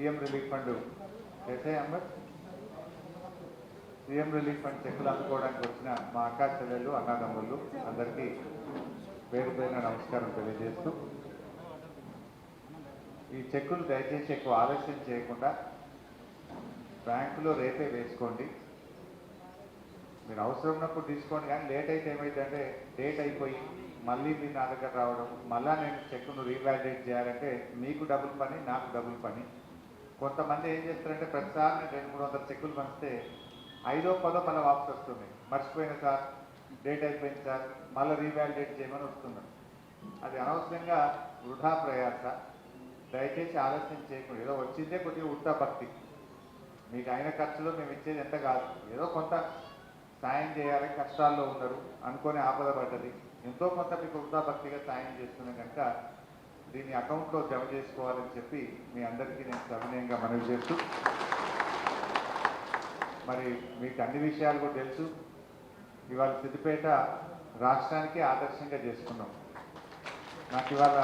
CM relief fund చేసే అమ్మర్ CM relief fund చెక్కులు అందుకోవడానికి వచ్చిన మా అక్కా చెల్లెళ్ళు అన్నదమ్ముళ్ళు అందరికీ పేరు పైన నమస్కారం తెలియజేస్తూ ఈ చెక్కులు దయచేసి ఎక్కువ ఆలస్యం చేయకుండా బ్యాంకులో రేపే వేసుకోండి. మీరు అవసరం ఉన్నప్పుడు తీసుకోండి కానీ లేట్ అయితే ఏమైందంటే డేట్ అయిపోయి మళ్ళీ మీ నా దగ్గర రావడం మళ్ళా నేను చెక్కును రీవాలిడేట్ చేయాలంటే మీకు డబుల్ పని నాకు డబుల్ పని. కొంతమంది ఏం చేస్తారంటే ప్రతిసారి నేను రెండు మూడు వందల చెక్కులు పంచితే ఐదో పదో మళ్ళీ వాపస్ వస్తుంది. మర్చిపోయిన సార్ డేట్ అయిపోయింది సార్ మళ్ళీ రీవాలిడేట్ చేయమని వస్తున్నాను అది అనవసరంగా వృధా ప్రయాస. దయచేసి ఆలస్యం చేయకుండా. ఏదో వచ్చిందే కొద్దిగా ఉల్టా భక్తి. మీకు అయిన ఖర్చులో మేము ఇచ్చేది ఎంత కాదు. ఏదో కొంత సాయం చేయాలి కష్టాల్లో ఉన్నారు అనుకొని ఆపద పడ్డది ఎంతో కొంత మీకు వృధా భక్తిగా సాయం చేస్తున్నాం కనుక దీన్ని అకౌంట్లో జమ చేసుకోవాలని చెప్పి మీ అందరికీ నేను సవినయంగా మనవి చేస్తూ మరి మీకు అన్ని విషయాలు కూడా తెలుసు. ఇవాళ సిద్దిపేట రాష్ట్రానికి ఆదర్శంగా చేసుకున్నాం. నాకు ఇవాళ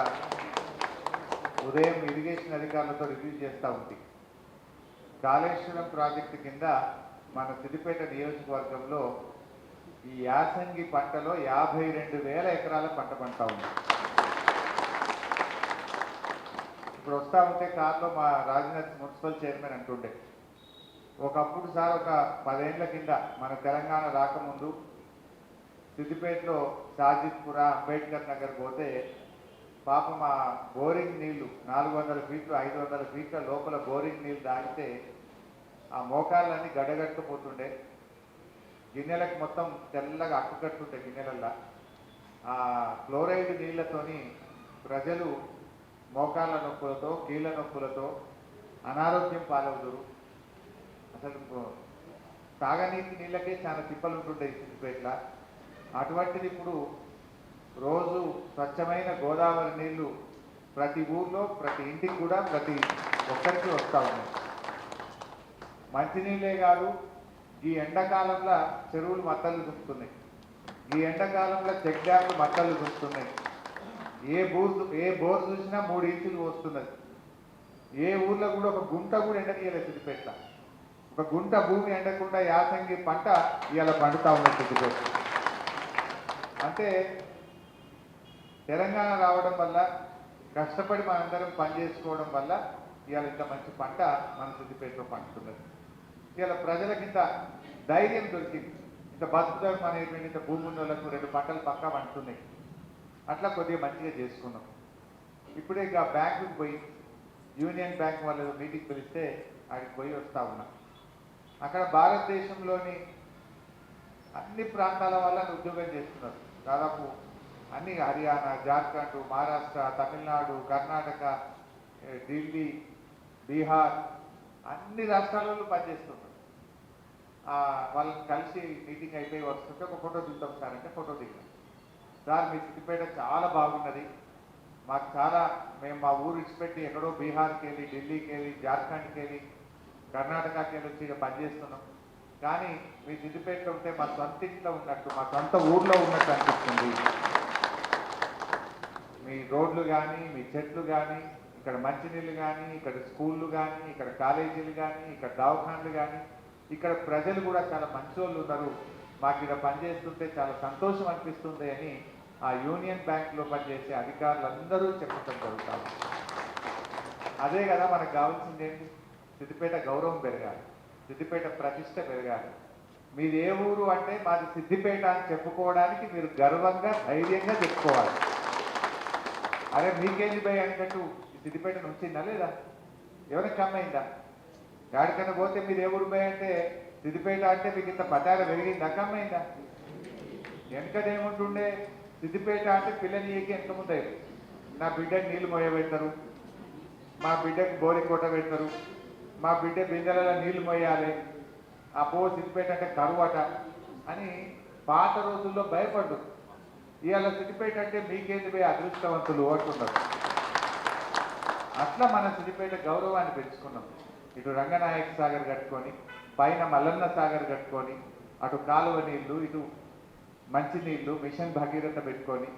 ఉదయం ఇరిగేషన్ అధికారులతో రివ్యూ చేస్తూ ఉంది. కాళేశ్వరం ప్రాజెక్టు కింద మన సిద్దిపేట నియోజకవర్గంలో ఈ యాసంగి పంటలో యాభై రెండు వేల ఎకరాల పంట పండుతా ఉంది. ఇప్పుడు వస్తా ఉంటే కార్లో మా రాజనాథ్ మున్సిపల్ చైర్మన్ అంటుండే ఒకప్పుడు సార్ ఒక పదేళ్ళ కింద మన తెలంగాణ రాకముందు సిద్దిపేటలో సాజిద్పుర అంబేద్కర్ నగర్ పోతే పాపం మా బోరింగ్ నీళ్ళు నాలుగు వందల ఫీట్లు ఐదు వందల ఫీట్ల లోపల బోరింగ్ నీళ్ళు దాటితే ఆ మోకాళ్ళన్నీ గడగట్టుకుపోతుండే. గిన్నెలకు మొత్తం తెల్లగా అక్కుకట్టుంటే గిన్నెలల్లో. ఆ క్లోరైడ్ నీళ్ళతోని ప్రజలు మోకాళ్ళ నొప్పులతో కీళ్ళ నొప్పులతో అనారోగ్యం పాలవుదురు. అసలు తాగనీటి నీళ్ళకే చాలా తిప్పలు ఉంటుంటాయి సిద్దిపేట్ల. అటువంటిది ఇప్పుడు రోజు స్వచ్ఛమైన గోదావరి నీళ్ళు ప్రతి ఊర్లో ప్రతి ఇంటికి కూడా ప్రతి ఒక్కరికి వస్తూ ఉన్నాయి. మంచినీళ్ళే కాదు ఈ ఎండాకాలంలో చెరువులు మత్తలు దుంపుతున్నాయి ఈ ఎండాకాలంలో చెక్ డ్యామ్లు మట్టలు దుంపుతున్నాయి ఏ బోర్ ఏ బోర్ చూసినా మూడు ఇంచులు వస్తున్నది. ఏ ఊర్లో కూడా ఒక గుంట కూడా ఎండనీయలేదు సిద్దిపేట. ఒక గుంట భూమి ఎండకుండా యాసంగి పంట ఇవాళ పండుతా ఉన్నది సిద్దిపేట. అంటే తెలంగాణ రావడం వల్ల కష్టపడి మనందరం పని చేసుకోవడం వల్ల ఇవాళ ఇంత మంచి పంట మన సిద్దిపేటలో పండుతున్నది. ఇవాళ ప్రజలకి ఇంత ధైర్యం దొరికింది. ఇంత బతుకుతారు అనేటువంటి ఇంత భూమి ఉన్న వాళ్ళకు రెండు పంటలు పక్కా పండుతున్నాయి. అట్లా కొద్దిగా మంచిగా చేసుకున్నాం. ఇప్పుడే ఇక బ్యాంకుకి పోయి యూనియన్ బ్యాంక్ వాళ్ళు మీటింగ్ పిలిస్తే అక్కడికి పోయి వస్తూ ఉన్నా. అక్కడ భారతదేశంలోని అన్ని ప్రాంతాల వాళ్ళని ఉద్యోగం చేస్తున్నారు. దాదాపు అన్ని హర్యానా జార్ఖండ్ మహారాష్ట్ర తమిళనాడు కర్ణాటక ఢిల్లీ బీహార్ అన్ని రాష్ట్రాలలో పనిచేస్తున్నారు. వాళ్ళని కలిసి మీటింగ్ అయిపోయి వస్తుంటే ఒక ఫోటో దిగుతాం సార్ అంటే ఫోటో దిగుతాం. సార్ మీ సిద్దిపేట చాలా బాగున్నది. మాకు చాలా మేము మా ఊరు ఇచ్చిపెట్టి ఎక్కడో బీహార్కి వెళ్ళి ఢిల్లీకి వెళ్ళి జార్ఖండ్కి వెళ్ళి కర్ణాటకకి వెళ్ళి వచ్చి ఇక్కడ పనిచేస్తున్నాం. కానీ మీ సిద్దిపేటలో ఉంటే మా సొంత ఇంట్లో ఉన్నట్టు మా సొంత ఊర్లో ఉన్నట్టు అనిపిస్తుంది. మీ రోడ్లు కానీ మీ చెట్లు కానీ ఇక్కడ మంచినీళ్ళు కానీ ఇక్కడ స్కూళ్ళు కానీ ఇక్కడ కాలేజీలు కానీ ఇక్కడ దవాఖాన్లు కానీ ఇక్కడ ప్రజలు కూడా చాలా మంచి వాళ్ళు ఉన్నారు. మాకు ఇక్కడ పనిచేస్తుంటే చాలా సంతోషం అనిపిస్తుంది అని ఆ యూనియన్ బ్యాంక్లో పనిచేసే అధికారులందరూ చెప్పడం జరుగుతారు అదే కదా మనకు కావాల్సింది ఏంటి? సిద్దిపేట గౌరవం పెరగాలి. సిద్దిపేట ప్రతిష్ట పెరగాలి. మీరు ఏ ఊరు అంటే మాది సిద్దిపేట అని చెప్పుకోవడానికి మీరు గర్వంగా ధైర్యంగా చెప్పుకోవాలి. అరే మీకేంది భయ అనుకుంటూ సిద్దిపేట నుంచిందా లేదా? ఎవరికి కమ్మైందా? ఎక్కడికైనా పోతే మీరు ఏ ఊరు భయ అంటే? సిద్దిపేట అంటే మీకు ఇంత పతార పెరిగిందా? కమ్మైందా? వెనకట సిద్దిపేట అంటే పిల్లనీయకి ఎంత ముందే నా బిడ్డకు నీళ్ళు మోయబెడతారు మా బిడ్డకు బోరి కొట్ట పెడతారు. మా బిడ్డ బిందెలలో నీళ్ళు మోయాలి. ఆ పో సిద్దిపేట అంటే కరువట అని పాత రోజుల్లో భయపడ్డు. ఇవాళ సిద్దిపేట అంటే మీకేంది పోయి అదృష్టవంతులు అంటున్నారు. అట్లా మన సిద్దిపేట గౌరవాన్ని పెంచుకున్నాం. ఇటు రంగనాయక సాగర్ కట్టుకొని పైన మల్లన్న సాగర్ కట్టుకొని అటు కాలువ నీళ్ళు ఇటు మంచినీళ్ళు మిషన్ భగీరథ పెట్టుకొని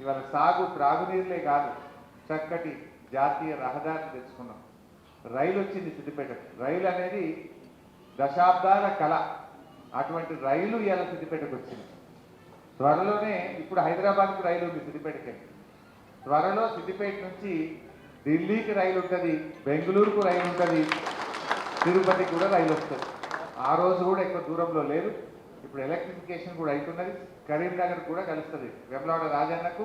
ఇవాళ సాగు త్రాగునీరులే కాదు చక్కటి జాతీయ రహదారిని తెచ్చుకున్నాం. రైలు వచ్చింది సిద్దిపేట. రైలు అనేది దశాబ్దాల కళ. అటువంటి రైలు ఇవాళ సిద్దిపేటకు వచ్చింది త్వరలోనే ఇప్పుడు హైదరాబాద్కు రైలు ఉంది సిద్దిపేటకి. త్వరలో సిద్దిపేట నుంచి ఢిల్లీకి రైలు ఉంటుంది బెంగళూరుకు రైలు ఉంటుంది తిరుపతికి కూడా రైలు వస్తుంది ఆ రోజు కూడా ఎక్కువ దూరంలో లేదు. ఇప్పుడు ఎలక్ట్రిఫికేషన్ కూడా అవుతున్నది కరీంనగర్ కూడా కలుస్తుంది. వెమ్లవాడ రాజన్నకు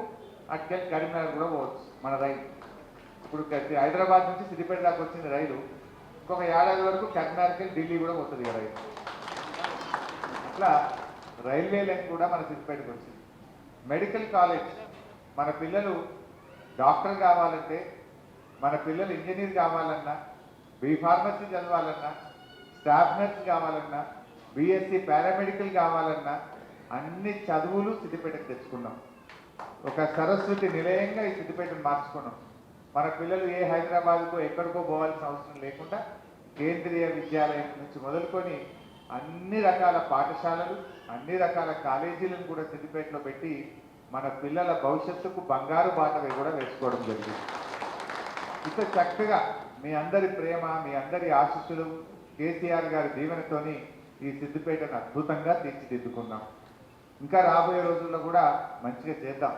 అట్కెళ్ళి కరీంనగర్ కూడా పోవచ్చు మన రైలు. ఇప్పుడు హైదరాబాద్ నుంచి సిద్దిపేట దాకా వచ్చింది రైలు. ఇంకొక ఏడాది వరకు కరీంనగర్కి ఢిల్లీ కూడా పోతుంది రైలు. అట్లా రైల్వే లైన్ కూడా మన సిద్దిపేటకు వచ్చింది. మెడికల్ కాలేజ్ మన పిల్లలు డాక్టర్ కావాలంటే మన పిల్లలు ఇంజనీర్ కావాలన్నా బీ ఫార్మసీ చదవాలన్నా స్టాఫ్ నర్స్ కావాలన్నా బీఎస్సీ పారామెడికల్ కావాలన్నా అన్ని చదువులు సిద్దిపేటకు తెచ్చుకున్నాం. ఒక సరస్వతి నిలయంగా ఈ సిద్దిపేటను మార్చుకున్నాం. మన పిల్లలు ఏ హైదరాబాద్కో ఎక్కడికో పోవాల్సిన అవసరం లేకుండా కేంద్రీయ విద్యాలయం నుంచి మొదలుకొని అన్ని రకాల పాఠశాలలు అన్ని రకాల కాలేజీలను కూడా సిద్దిపేటలో పెట్టి మన పిల్లల భవిష్యత్తుకు బంగారు బాటవి కూడా వేసుకోవడం జరిగింది. ఇంత చక్కగా మీ అందరి ప్రేమ మీ అందరి ఆశీస్సులు కేసీఆర్ గారి దీవెనతోని ఈ సిద్దిపేటను అద్భుతంగా తీర్చిదిద్దుకున్నాం ఇంకా రాబోయే రోజుల్లో కూడా మంచిగా చేద్దాం.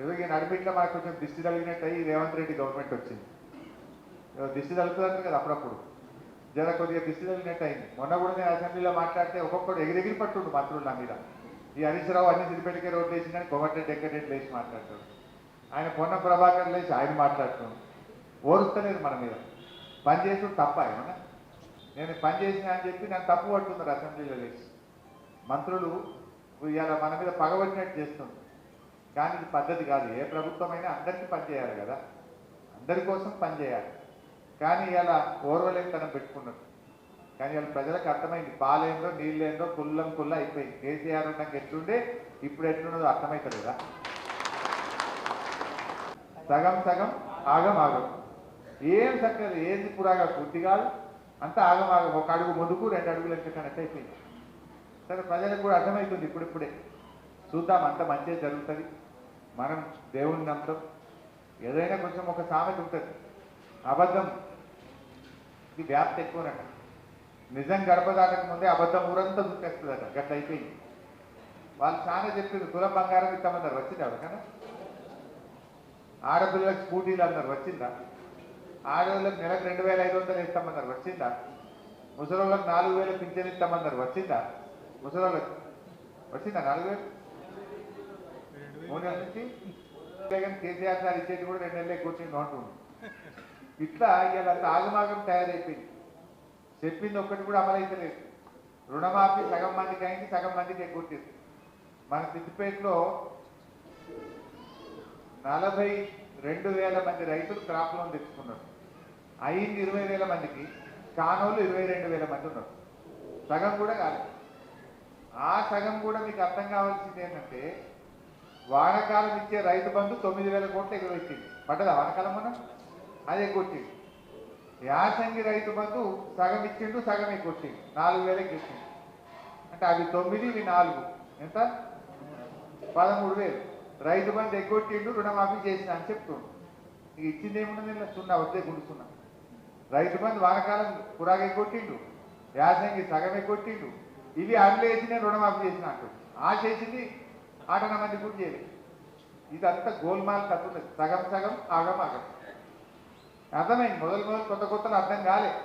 ఏదో నడిపిట్లో మాకు కొంచెం దిష్టి తగిలినట్టు అయ్యి రేవంత్ రెడ్డి గవర్నమెంట్ వచ్చింది. దిష్టి తగులుతుంది కదా అప్పుడప్పుడు. జర కొద్దిగా దిష్టి తగిలినట్టు అయింది మొన్న కూడా నేను అసెంబ్లీలో మాట్లాడితే ఒక్కొక్కడు ఎగిరెగిరి పట్టుండు మంత్రులు నా మీద. ఈ హరీష్ రావు అన్ని సిద్దిపేటకే రోడ్లు వేసి కానీ కొమటిరెడ్డి వెంకటరెడ్డి లేచి మాట్లాడతాడు. ఆయన పొన్న ప్రభాకర్ లేచి ఆయన మాట్లాడుతున్నాడు. ఓరుస్తలేదు మన మీద. పని చేసుడు తప్ప ఏమన్నా? నేను పని చేసిన అని చెప్పి నన్ను తప్పు పడుతున్నారు అసెంబ్లీలో లేచి మంత్రులు ఇవాళ మన మీద పగబట్టినట్టు చేస్తుంది కానీ ఇది పద్ధతి కాదు. ఏ ప్రభుత్వమైనా అందరికీ పనిచేయాలి కదా. అందరి కోసం పని చేయాలి. కానీ ఇలా ఓర్వలేనితనం పెట్టుకున్నారు. కానీ వాళ్ళ ప్రజలకు అర్థమైంది. పాలేందో నీళ్ళేందో కుల్లం కుల్ల అయిపోయింది. కేసీఆర్ ఉన్నాక ఎట్లుండే? ఇప్పుడు ఎట్లున్నదో అర్థమవుతలేదా సగం సగం ఆగం ఆగం. ఏం సక్కదు ఏది పురాగా పూర్తి కాదు. అంతా ఆగం ఒక అడుగు ముందుకు రెండు అడుగులు ఎక్కనట్టు అయిపోయింది. సరే ప్రజలకు కూడా అర్థమవుతుంది ఇప్పుడిప్పుడే. చూద్దాం అంత మంచిగా జరుగుతుంది. మనం దేవుణ్ణి నమ్ముతాం. ఏదైనా కొంచెం ఒక సామెత ఉంటుంది. అబద్ధం. ఇది వ్యాప్తి ఎక్కువనట. నిజం గడప దాటక ముందే అబద్ధం ఊరంతా దుక్కేస్తుందట గట్ల అయిపోయింది వాళ్ళు చాలా చెప్పింది కుల బంగారం ఇస్తామన్నారు. వచ్చింది ఎవరికైనా? ఆడపిల్లలకు స్కూటీలు అన్నారు. వచ్చిందా? ఆడవాళ్ళకి నెలకు రెండు వేల ఐదు వందలు ఇస్తామన్నారు వచ్చిందా? ముసలోళ్ళకి నాలుగు వేలు పింఛన్ ఇస్తామన్నారు వచ్చిందా? ముసలోళ్ళకి వచ్చిందా నాలుగు వేలు? మూడు నెలల నుంచి? కేసీఆర్ సార్ ఇచ్చేది కూడా రెండు నెలలే కూర్చుని అంటుంది ఇట్లా ఇవాళ ఆగమాగం తయారైపోయింది. చెప్పింది ఒక్కటి కూడా అమలైతలేదు. రుణమాఫీ సగం మందికి అయింది సగం మందికి ఎగ్గొట్టింది మన సిద్దిపేటలో నలభై రెండు వేల మంది రైతులు క్రాప్ లోన్ తెచ్చుకున్నారు. అయింది ఇరవై వేల మందికి కానోళ్ళు ఇరవై రెండు వేల మంది ఉన్నారు. సగం కూడా కాలేదు ఆ సగం కూడా మీకు అర్థం కావాల్సింది ఏంటంటే వానకాలం ఇచ్చే రైతు బంధు తొమ్మిది వేల కోట్లు ఎగురొచ్చింది పడ్డదా వానకాలం మనం అది ఎగ్గొట్టింది. యాసంగి రైతు బంధు సగం ఇచ్చిండు సగం ఎగ్గొట్టిండు. నాలుగు వేలకి ఇచ్చిండు అంటే అవి తొమ్మిది ఇవి నాలుగు. ఎంత? పదమూడు వేలు. రైతు బంధు ఎగ్గొట్టిండు రుణమాఫీ చేసిన అని చెప్తుండు. ఇక ఇచ్చింది ఏమున్నది సున్నా వద్దే గుండుసున్నా రైతు బంధు వానకాలం పురాగ కొట్టిండు. యాసంగి సగమే కొట్టిండు. ఇవి అడ్లు నేను రుణమాఫీ చేసిన అంటు. ఆ చేసింది ఆటన మంది కూడా చేయలేదు ఇదంతా గోల్మాల్ కత్తున్నది సగం సగం ఆగం ఆగం. అర్థమైంది? మొదలు మొదలు కొత్త కొత్తలు అర్థం కాలే.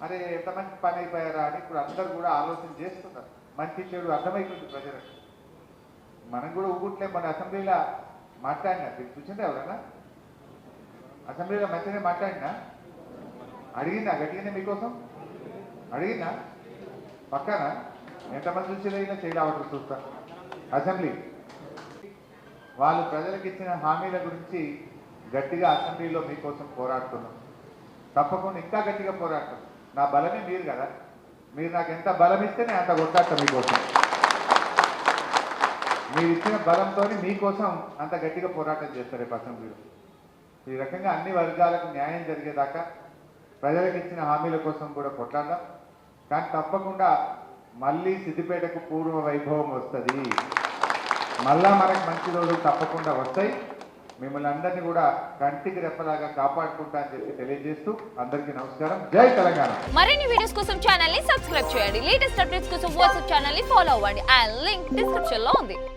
మరి ఎంతమంది పని అయిపోయారా అని ఇప్పుడు అందరు కూడా ఆలోచన చేస్తున్నారు. మంచి చెడు అర్థమైపోతుంది ప్రజలకు. మనం కూడా ఊగుట్లే. మన అసెంబ్లీలో మాట్లాడినా? మీరు చూసిందా ఎవరన్నా? అసెంబ్లీలో మంచిగానే మాట్లాడినా? అడిగిందా? గట్టిగానే మీకోసం? అడిగిందా? పక్కన? ఎంతమంది చూసేదైనా చేయలేవటం చూస్తా. అసెంబ్లీ. వాళ్ళు ప్రజలకు ఇచ్చిన హామీల గురించి గట్టిగా అసెంబ్లీలో మీకోసం పోరాడుతున్నాం. తప్పకుండా ఇంకా గట్టిగా పోరాడతాం. నా బలమే మీరు కదా. మీరు నాకు ఎంత బలం ఇస్తే నేను అంత కొట్టాడతాను మీకోసం. మీరు ఇచ్చిన బలంతో మీకోసం అంత గట్టిగా పోరాటం చేస్తారు రేపు అసెంబ్లీలో. ఈ రకంగా అన్ని వర్గాలకు న్యాయం జరిగేదాకా ప్రజలకు ఇచ్చిన హామీల కోసం కూడా కొట్లాడదాం. కానీ తప్పకుండా మళ్ళీ సిద్దిపేటకు పూర్వ వైభవం వస్తుంది. మళ్ళా మనకు మంచి రోజులు తప్పకుండా వస్తాయి. మిమ్మల్ని అందరినీ కూడా కంటికి రెప్పలాగా కాపాడుకుంటా అని చెప్పి తెలియజేస్తూ అందరికీ నమస్కారం. జై తెలంగాణ. మరిన్ని వీడియోస్ కోసం ఛానల్ని సబ్స్క్రైబ్ చేయండి. లేటెస్ట్ అప్డేట్స్ కోసం వాట్సాప్ ఛానల్ని ఫాలో అవ్వండి. అండ్ లింక్ డిస్క్రిప్షన్లో ఉంది.